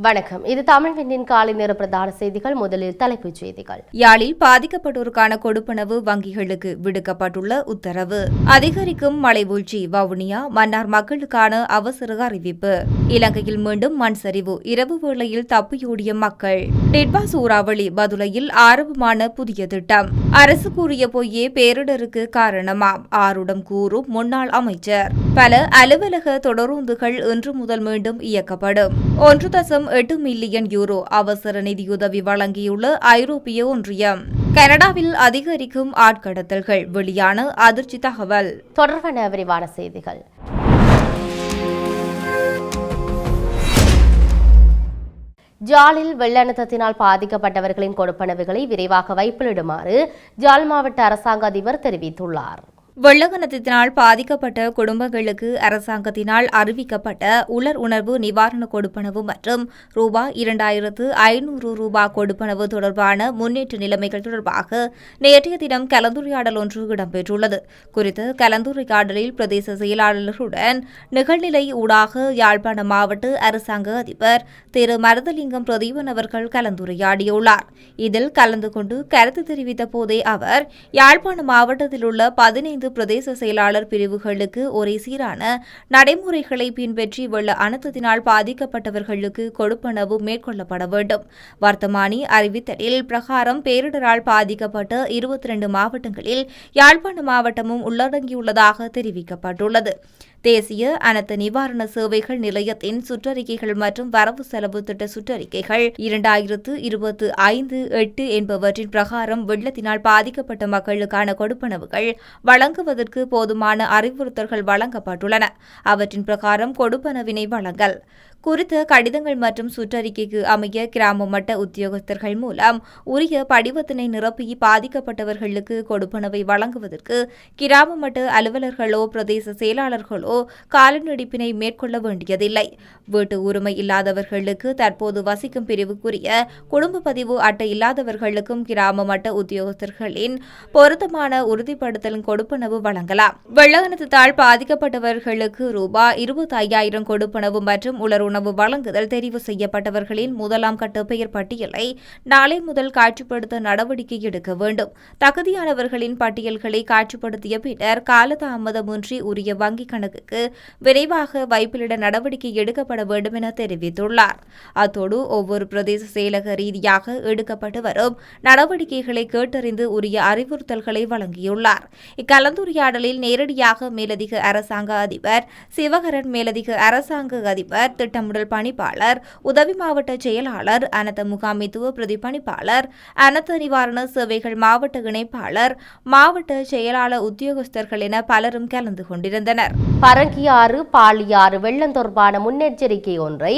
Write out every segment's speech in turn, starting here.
வணக்கம். இது தமிழ் விண்ணின் காலை நேர பிரதான செய்திகள். முதலில் தலைப்புச் செய்திகள். யாழில் பாதிக்கப்பட்டோருக்கான கொடுப்பனவு வங்கிகளுக்கு விடுக்கப்பட்டுள்ள உத்தரவு. அதிகரிக்கும் மழை வீழ்ச்சி வவுனியா மன்னார் மக்களுக்கான அவசர அறிவிப்பு. இலங்கையில் மீண்டும் மண் சரிவு. இரவு வேளையில் தப்பியோடிய மக்கள். டிட்பா சூறாவளி பதுளையில் ஆரம்பமான புதிய திட்டம். அரசு கூறிய பொய்யே பேரிடருக்கு காரணமாம். ஆருடம் கூறும் முன்னாள் அமைச்சர். பல அலுவலக தொடரூந்துகள் இன்று முதல் மீண்டும் இயக்கப்படும். ஒன்று தசம் எட்டு மில்லியன் யூரோ அவசர நிதியுதவி வழங்கியுள்ள ஐரோப்பிய ஒன்றியம். கனடாவில் அதிகரிக்கும் ஆட்கடத்தல்கள் வெளியான அதிர்ச்சி தகவல். தொடர்பான விரிவான செய்திகள். ஜாலில் வெள்ளழுத்தத்தினால் பாதிக்கப்பட்டவர்களின் கொடுப்பனவுகளை விரைவாக வைப்பிலிடுமாறு ஜால் மாவட்ட அரசாங்க அதிபர் தெரிவித்துள்ளார். வெள்ளக்கணத்தினால் பாதிக்கப்பட்ட குடும்பங்களுக்கு அரசாங்கத்தினால் அறிவிக்கப்பட்ட உலர் உணர்வு நிவாரண கொடுப்பனவு மற்றும் ரூபாய் இரண்டாயிரத்து ஐநூறு ரூபாய் கொடுப்பனவு தொடர்பான முன்னேற்ற நிலைமைகள் தொடர்பாக நேற்றைய தினம் கலந்துரையாடல் ஒன்று இடம்பெற்றுள்ளது. குறித்த கலந்துரையாடலில் பிரதேச செயலாளர்களுடன் நிகழ்நிலை ஊடாக யாழ்ப்பாண மாவட்ட அரசாங்க அதிபர் திரு. மருதலிங்கம் பிரதீபன் அவர்கள் கலந்துரையாடியுள்ளார். இதில் கலந்து கொண்டு கருத்து தெரிவித்த போதே அவர் யாழ்ப்பாண மாவட்டத்தில் உள்ள பதினைந்து பிரதேச செயலாளர் பிரிவுகளுக்கு ஒரே சீரான நடைமுறைகளை பின்பற்றி வெள்ள அனர்த்தத்தினால் பாதிக்கப்பட்டவர்களுக்கு கொடுப்பனவு மேற்கொள்ளப்பட வேண்டும். வர்த்தமானி அறிவித்தலில் பிரகாரம் பேரிடரால் பாதிக்கப்பட்ட இருபத்தி ரெண்டு மாவட்டங்களில் யாழ்ப்பாண மாவட்டமும் உள்ளடங்கியுள்ளதாக தெரிவிக்கப்பட்டுள்ளது. தேசிய அனைத்து நிவாரண சேவைகள் நிலையத்தின் சுற்றறிக்கைகள் மற்றும் வரவு செலவு திட்ட சுற்றறிக்கைகள். இரண்டாயிரத்து இருபத்து ஐந்து எட்டு என்பவற்றின் பிரகாரம் வெள்ளத்தினால் பாதிக்கப்பட்ட மக்களுக்கான கொடுப்பனவுகள் வழங்குவதற்கு போதுமான அறிவுறுத்தல்கள் வழங்கப்பட்டுள்ளன. அவற்றின் பிரகாரம் கொடுப்பனவினை வழங்கல். குறித்த கடிதங்கள் மற்றும் சுற்றறிக்கைக்கு அமைய கிராம மட்ட உத்தியோகஸ்தர்கள் மூலம் உரிய படிவத்தினை நிரப்பி பாதிக்கப்பட்டவர்களுக்கு கொடுப்பனவை வழங்குவதற்கு கிராம மட்ட அலுவலர்களோ பிரதேச செயலாளர்களோ காலநடிப்பினை மேற்கொள்ள வேண்டியதில்லை. வீட்டு உரிமை இல்லாதவர்களுக்கு தற்போது வசிக்கும் பிரிவுக்குரிய குடும்ப பதிவு அட்டை இல்லாதவர்களுக்கும் கிராம மட்ட உத்தியோகஸ்தர்களின் பொருத்தமான உறுதிப்படுத்தலின் கொடுப்பனவு வழங்கலாம். வெள்ளகணத்தால் பாதிக்கப்பட்டவர்களுக்கு ரூபாய் இருபத்தி ஐயாயிரம் கொடுப்பனவு மற்றும் உலர் உணவு வழங்குதல் தெரிவு செய்யப்பட்டவர்களின் முதலாம் கட்ட பெயர் பட்டியலை நாளை முதல் காட்சிப்படுத்த நடவடிக்கை எடுக்க வேண்டும். தகுதியானவர்களின் பட்டியல்களை காட்சிப்படுத்திய பின்னர் காலதாமதமின்றி உரிய வங்கிக் கணக்குக்கு விரைவாக வைப்பிலிட நடவடிக்கை எடுக்கப்பட வேண்டும் என தெரிவித்துள்ளார். அத்தோடு ஒவ்வொரு பிரதேச செயலக ரீதியாக எடுக்கப்பட்டு வரும் நடவடிக்கைகளை கேட்டறிந்து உரிய அறிவுறுத்தல்களை வழங்கியுள்ளார். இக்கலந்துரையாடலில் நேரடியாக மேலதிக அரசாங்க அதிபர் சிவகரன் மேலதிக அரசாங்க அதிபர் திட்ட திட்டமிடல் பணிப்பாளர் உதவி மாவட்ட செயலாளர் அனத்த முகாமைத்துவ பிரதி பணிப்பாளர் நிவாரண சேவைகள் மாவட்ட இணைப்பாளர் மாவட்ட செயலாளர் உத்தியோகஸ்தர்கள் என பலரும் கலந்து கொண்டிருந்தனர். பரங்கியாறு பாலியாறு வெள்ளம் தொடர்பான முன்னெச்சரிக்கை ஒன்றை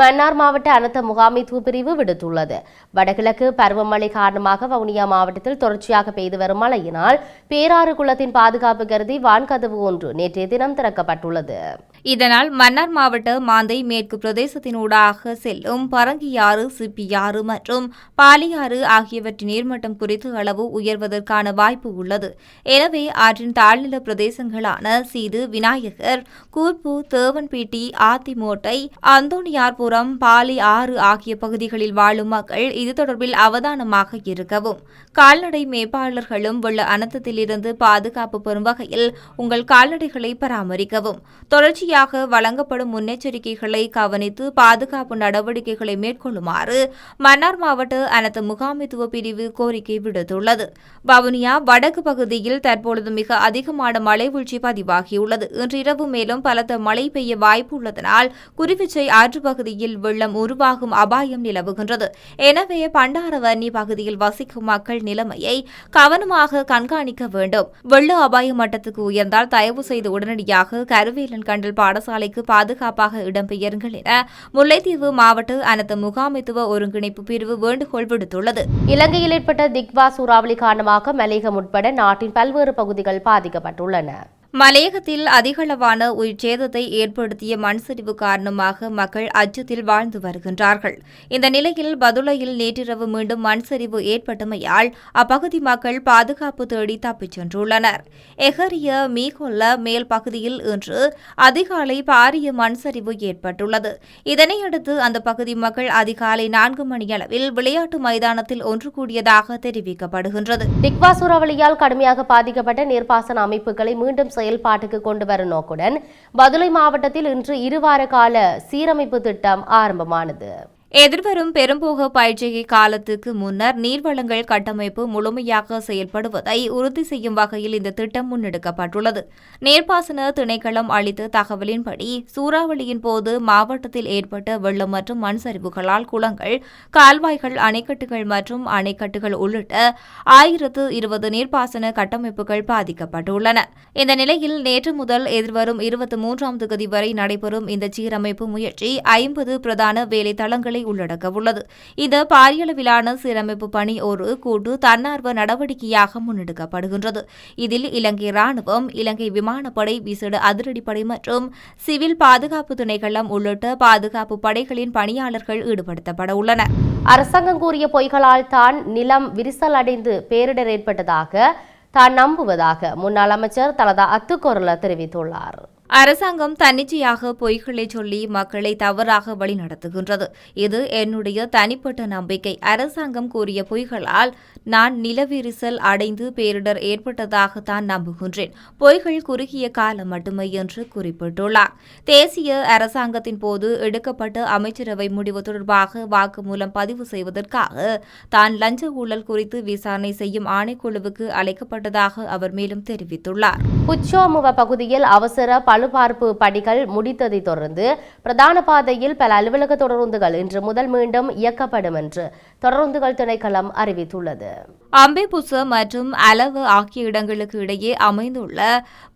மன்னார் மாவட்ட அனர்த்த முகாமைத்துவ பிரிவு விடுத்துள்ளது. வடகிழக்கு பருவமழை காரணமாக வவுனியா மாவட்டத்தில் தொடர்ச்சியாக பெய்து வரும் மழையினால் பேராறு குளத்தின் பாதுகாப்பு கருதி வான்கதவு ஒன்று நேற்றைய தினம் திறக்கப்பட்டுள்ளது. இதனால் மன்னார் மாவட்ட மாந்தை மேற்கு பிரதேசத்தினூடாக செல்லும் பரங்கியாறு சிப்பியாறு மற்றும் பாலியாறு ஆகியவற்றின் நீர்மட்டம் குறித்து அளவு உயர்வதற்கான வாய்ப்பு உள்ளது. எனவே ஆற்றின் தாழ்நில பிரதேசங்களான சீது விநாயகர் கூர்ப்பு தேவன்பேட்டி ஆத்திமோட்டை அந்தோணியார்புரம் பாலி ஆறு ஆகிய பகுதிகளில் வாழும் மக்கள் இது தொடர்பில் அவதானமாக இருக்கவும் கால்நடை மேம்பாளர்களும் வெள்ள அனர்த்தத்திலிருந்து பாதுகாப்பு பெறும் வகையில் உங்கள் கால்நடைகளை பராமரிக்கவும் தொடர்ச்சியாக வழங்கப்படும் முன்னெச்சரிக்கைகளை கவனித்து பாதுகாப்பு நடவடிக்கைகளை மேற்கொள்ளுமாறு மன்னார் மாவட்ட அனைத்து முகாமைத்துவ பிரிவு கோரிக்கை விடுத்துள்ளது. வவுனியா வடக்கு பகுதியில் தற்பொழுது மிக அதிகமான மழை வீழ்ச்சி பதிவாகியுள்ளது. இன்றிரவு மேலும் பலத்த மழை பெய்ய வாய்ப்பு உள்ளதனால் குருவிச்சை ஆற்று பகுதியில் வெள்ளம் உருவாகும் அபாயம் நிலவுகின்றது. எனவே பண்டாரவன்னி பகுதியில் வசிக்கும் மக்கள் நிலைமையை கவனமாக கண்காணிக்க வேண்டும். வெள்ள அபாய மட்டத்துக்கு உயர்ந்தால் தயவு செய்து உடனடியாக கருவேலன் கண்டல் பாடசாலைக்கு பாதுகாப்பாக இடம்பெயருங்கள் என முல்லைத்தீவு மாவட்ட அனைத்து முகாமைத்துவ ஒருங்கிணைப்பு பிரிவு வேண்டுகோள் விடுத்துள்ளது. இலங்கையில் ஏற்பட்ட திக்வா சூறாவளி காரணமாக மலேகம் உட்பட நாட்டின் பல்வேறு பகுதிகள் பாதிக்கப்பட்டுள்ளன. மலையகத்தில் அதிகளவான உயிர்ச்சேதத்தை ஏற்படுத்திய மண் சரிவு காரணமாக மக்கள் அச்சத்தில் வாழ்ந்து வருகின்றார்கள். இந்த நிலையில் பதுளையில் நேற்றிரவு மீண்டும் மண் சரிவு ஏற்பட்டமையால் அப்பகுதி மக்கள் பாதுகாப்பு தேடி தப்பிச் சென்றுள்ளனர். எஹரிய மீகொல்ல மேல் பகுதியில் இன்று அதிகாலை பாரிய மண் சரிவு ஏற்பட்டுள்ளது. இதனையடுத்து அந்த பகுதி மக்கள் அதிகாலை நான்கு மணியளவில் விளையாட்டு மைதானத்தில் ஒன்று கூடியதாக தெரிவிக்கப்படுகின்றது. டிக்வா சூறாவளியால் கடுமையாக பாதிக்கப்பட்ட நீர்ப்பாசன அமைப்புகளை மீண்டும் செயல்பாட்டுக்கு கொண்டுவரும் நோக்குடன் பதுளை மாவட்டத்தில் இன்று இருவார கால சீரமைப்பு திட்டம் ஆரம்பமானது. எதிர்வரும் பெரும்போக பயிற்சிகை காலத்துக்கு முன்னர் நீர்வளங்கள் கட்டமைப்பு முழுமையாக செயல்படுவதை உறுதி செய்யும் வகையில் இந்த திட்டம் முன்னெடுக்கப்பட்டுள்ளது. நீர்ப்பாசன திணைக்களம் அளித்த தகவலின்படி சூறாவளியின் போது மாவட்டத்தில் ஏற்பட்ட வெள்ளம் மற்றும் மண் சரிவுகளால் குளங்கள் கால்வாய்கள் அணைக்கட்டுகள் மற்றும் அணைக்கட்டுகள் உள்ளிட்ட ஆயிரத்து இருபது நீர்ப்பாசன கட்டமைப்புகள் பாதிக்கப்பட்டுள்ளன. இந்த நிலையில் நேற்று முதல் எதிர்வரும் இருபத்தி மூன்றாம் தேதி வரை நடைபெறும் இந்த சீரமைப்பு முயற்சி ஐம்பது பிரதான வேலை தளங்களை உள்ளடக்க உள்ளது இந்த பாரியளவிலான சீரமைப்பு பணி ஒரு கூட்டு தன்னார்வ நடவடிக்கையாக முன்னெடுக்கப்படுகின்றது. இதில் இலங்கை ராணுவம் இலங்கை விமானப்படை விசேட அதிரடிப்படை மற்றும் சிவில் பாதுகாப்பு திணைக்களம் உள்ளிட்ட பாதுகாப்பு படைகளின் பணியாளர்கள் ஈடுபடுத்தப்பட உள்ளனர். அரசாங்கம் கூறிய பொய்களால் தான் நிலம் விரிசல் அடைந்து பேரிடர் ஏற்பட்டதாக தான் நம்புவதாக முன்னாள் அமைச்சர் தலதா அத்துக்கோரல தெரிவித்துள்ளார். அரசாங்கம் தன்னிச்சையாக பொய்களை சொல்லி மக்களை தவறாக வழிநடத்துகின்றது. இது என்னுடைய தனிப்பட்ட நம்பிக்கை. அரசாங்கம் கூறிய பொய்களால் நான் நிலவிரிசல் அடைந்து பேரிடர் ஏற்பட்டதாக தான் நம்புகின்றேன். பொய்கள் குறுகிய காலம் மட்டுமே என்று குறிப்பிட்டுள்ளார். தேசிய அரசாங்கத்தின் போது எடுக்கப்பட்ட அமைச்சரவை முடிவு தொடர்பாக வாக்குமூலம் பதிவு செய்வதற்காக தான் லஞ்ச ஊழல் குறித்து விசாரணை செய்யும் ஆணைக்குழுவுக்கு அழைக்கப்பட்டதாக அவர் மேலும் தெரிவித்துள்ளார். புச்சோமுவ பகுதியில் அவசர பல பழுபார்ப்பு பணிகள் முடித்ததை தொடர்ந்து பிரதான பாதையில் பல அலுவலக தொடருந்துகள் இன்று முதல் மீண்டும் இயக்கப்படும் என்று தொடருந்துகள் திணைக்களம் அறிவித்துள்ளது. அம்பேபுச மற்றும் அளவு ஆகிய இடங்களுக்கு இடையே அமைந்துள்ள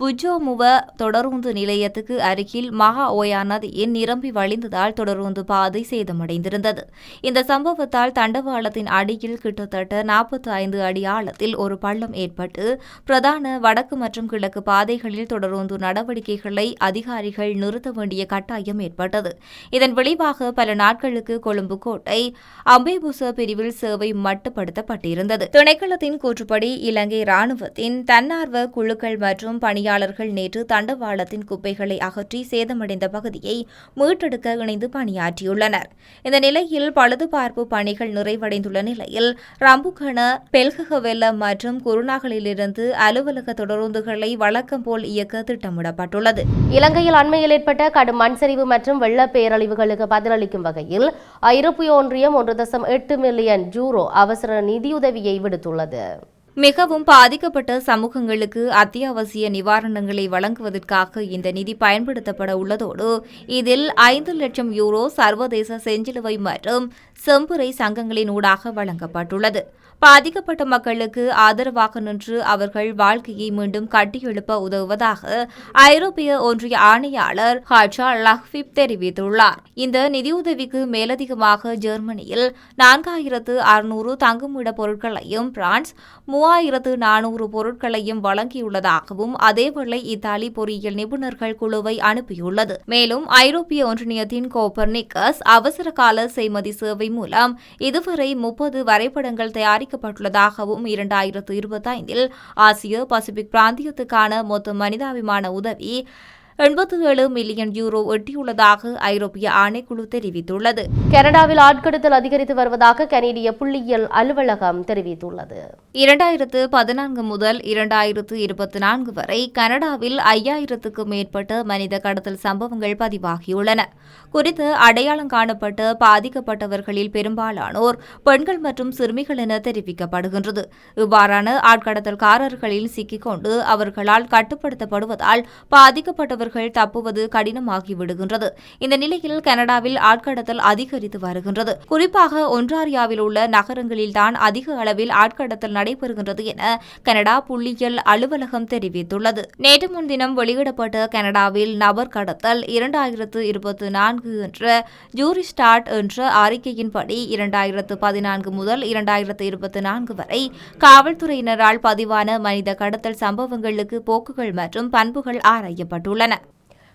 புஜோமுவ தொடருந்து நிலையத்துக்கு அருகில் மகா ஓயா நதியின் நிரம்பி வழிந்ததால் தொடருந்து பாதை சேதமடைந்திருந்தது. இந்த சம்பவத்தால் தண்டவாளத்தின் அடியில் கிட்டத்தட்ட நாற்பத்தி ஐந்து அடி ஆழத்தில் ஒரு பள்ளம் ஏற்பட்டு பிரதான வடக்கு மற்றும் கிழக்கு பாதைகளில் தொடருந்து நடவடிக்கைகள் அதிகாரிகள் நிறுத்த வேண்டிய கட்டாயம் ஏற்பட்டது. இதன் விளைவாக பல நாட்களுக்கு கொழும்பு கோட்டை அம்பேபுச பிரிவில் சேவை மட்டுப்படுத்தப்பட்டிருந்தது. திணைக்களத்தின் கூற்றுப்படி இலங்கை ராணுவத்தின் தன்னார்வ குழுக்கள் மற்றும் பணியாளர்கள் நேற்று தண்டவாளத்தின் குப்பைகளை அகற்றி சேதமடைந்த பகுதியை மீட்டெடுக்க இணைந்து பணியாற்றியுள்ளனர். இந்த நிலையில் பழுதுபார்ப்பு பணிகள் நிறைவடைந்துள்ள நிலையில் ரம்புகண பெல்ககவெல்ல மற்றும் குருநாகலிலிருந்து அலுவலக தொடருந்துகளை வழக்கம் போல் இயக்க திட்டமிடப்பட்டுள்ளது. இலங்கையில் அண்மையில் ஏற்பட்ட கடும் மண் சரிவு மற்றும் வெள்ள பேரழிவுகளுக்கு பதிலளிக்கும் வகையில் ஐரோப்பிய ஒன்றியம் ஒன்று தசம் எட்டு மில்லியன் ஜூரோ அவசர நிதியுதவியை விடுத்துள்ளது. மிகவும் பாதிக்கப்பட்ட சமூகங்களுக்கு அத்தியாவசிய நிவாரணங்களை வழங்குவதற்காக இந்த நிதி பயன்படுத்தப்பட உள்ளதோடு இதில் ஐந்து லட்சம் யூரோ சர்வதேச செஞ்சிலுவை மற்றும் செம்புரை சங்கங்களின் ஊடாக வழங்கப்பட்டுள்ளது. பாதிக்கப்பட்ட மக்களுக்கு ஆதரவாக நின்று அவர்கள் வாழ்க்கையை மீண்டும் கட்டியெழுப்ப உதவுவதாக ஐரோப்பிய ஒன்றிய ஆணையாளர் ஹாட்சா லஹ்விப் தெரிவித்துள்ளார். இந்த நிதியுதவிக்கு மேலதிகமாக ஜெர்மனியில் நான்காயிரத்து அறுநூறு தங்குமிட பொருட்களையும் பிரான்ஸ் மூவாயிரத்து நானூறு பொருட்களையும் வழங்கியுள்ளதாகவும் அதேவேளை இத்தாலி பொறியியல் நிபுணர்கள் குழுவை அனுப்பியுள்ளது. மேலும் ஐரோப்பிய ஒன்றியத்தின் கோப்பர்னிக்கஸ் அவசர கால செய்மதி சேவை மூலம் இதுவரை முப்பது வரைபடங்கள் பாதிக்கப்பட்டுள்ளதாகவும் இரண்டாயிரத்து இருபத்தைந்தில் ஆசிய பசிபிக் பிராந்தியத்துக்கான மொத்த மனிதாபிமான உதவி எண்பத்தி ஏழு மில்லியன் யூரோ எட்டியுள்ளதாக ஐரோப்பிய ஆணைக்குழு தெரிவித்துள்ளது. கனடாவில் ஆட்கடத்தல் அதிகரித்து வருவதாக கனேடிய புள்ளியியல் அலுவலகம் தெரிவித்துள்ளது. இரண்டாயிரத்து பதினான்கு முதல் இரண்டாயிரத்து இருபத்தி நான்கு வரை கனடாவில் ஐயாயிரத்துக்கும் மேற்பட்ட மனித கடத்தல் சம்பவங்கள் பதிவாகியுள்ளன. குறித்து அடையாளம் காணப்பட்ட பாதிக்கப்பட்டவர்களில் பெரும்பாலானோர் பெண்கள் மற்றும் சிறுமிகள் என தெரிவிக்கப்படுகின்றது. இவ்வாறான ஆட்கடத்தல்காரர்களில் சிக்கிக்கொண்டு அவர்களால் கட்டுப்படுத்தப்படுவதால் அவர்கள் தப்புவது கடினமாகி விடுகின்றது. இந்த நிலையில் கனடாவில் ஆட்கடத்தல் அதிகரித்து வருகின்றது. குறிப்பாக ஒன்றாரியாவில் உள்ள நகரங்களில்தான் அதிக அளவில் ஆட்கடத்தல் நடைபெறுகின்றது என கனடா புள்ளியியல் அலுவலகம் தெரிவித்துள்ளது. நேற்று முன்தினம் வெளியிடப்பட்ட கனடாவில் நபர் கடத்தல் இரண்டாயிரத்து இருபத்தி நான்கு என்ற ஜூரிஸ்டாட் என்ற அறிக்கையின்படி இரண்டாயிரத்து பதினான்கு முதல் இரண்டாயிரத்து இருபத்தி நான்கு வரை காவல்துறையினரால் பதிவான மனித கடத்தல் சம்பவங்களுக்கு போக்குகள் மற்றும் பண்புகள் ஆராயப்பட்டுள்ளன.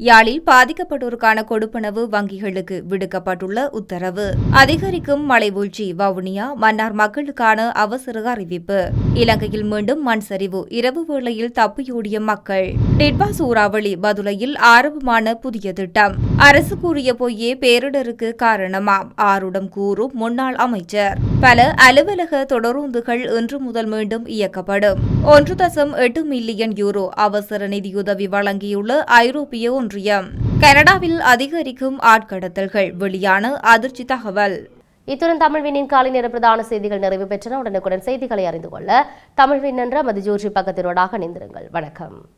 யாழில் பாதிக்கப்பட்டோருக்கான கொடுப்பனவு வங்கிகளுக்கு விடுக்கப்பட்டுள்ள உத்தரவு. அதிகரிக்கும் மழை வீழ்ச்சி வவுனியா மன்னார் மக்களுக்கான அவசர அறிவிப்பு. இலங்கையில் மீண்டும் மண் சரிவு இரவு வேளையில் தப்பியோடிய மக்கள். டிட்பா சூறாவளி பதுளையில் ஆரம்பமான புதிய திட்டம். அரசு கூறிய பொய்யே பேரிடருக்கு காரணமாம் ஆருடம் கூறும் முன்னாள் அமைச்சர். பல அலுவலக தொடரூந்துகள் இன்று முதல் மீண்டும் இயக்கப்படும். ஒன்று தசம் எட்டு மில்லியன் யூரோ அவசர நிதியுதவி வழங்கியுள்ள ஐரோப்பிய ஒன்று ஒன்றியம். கனடாவில் அதிகரிக்கும் ஆட்கடத்தல்கள். வெளியான அதிர்ச்சி தகவல். இத்துடன் தமிழ்வினின் காலை நேர பிரதான செய்திகள் நிறைவு பெற்றன. உடனுக்குடன் செய்திகளை அறிந்து கொள்ள தமிழ்வின் என்ற மதிஜோஷி பக்கத்தினோடாக இணைந்திருங்கள். வணக்கம்.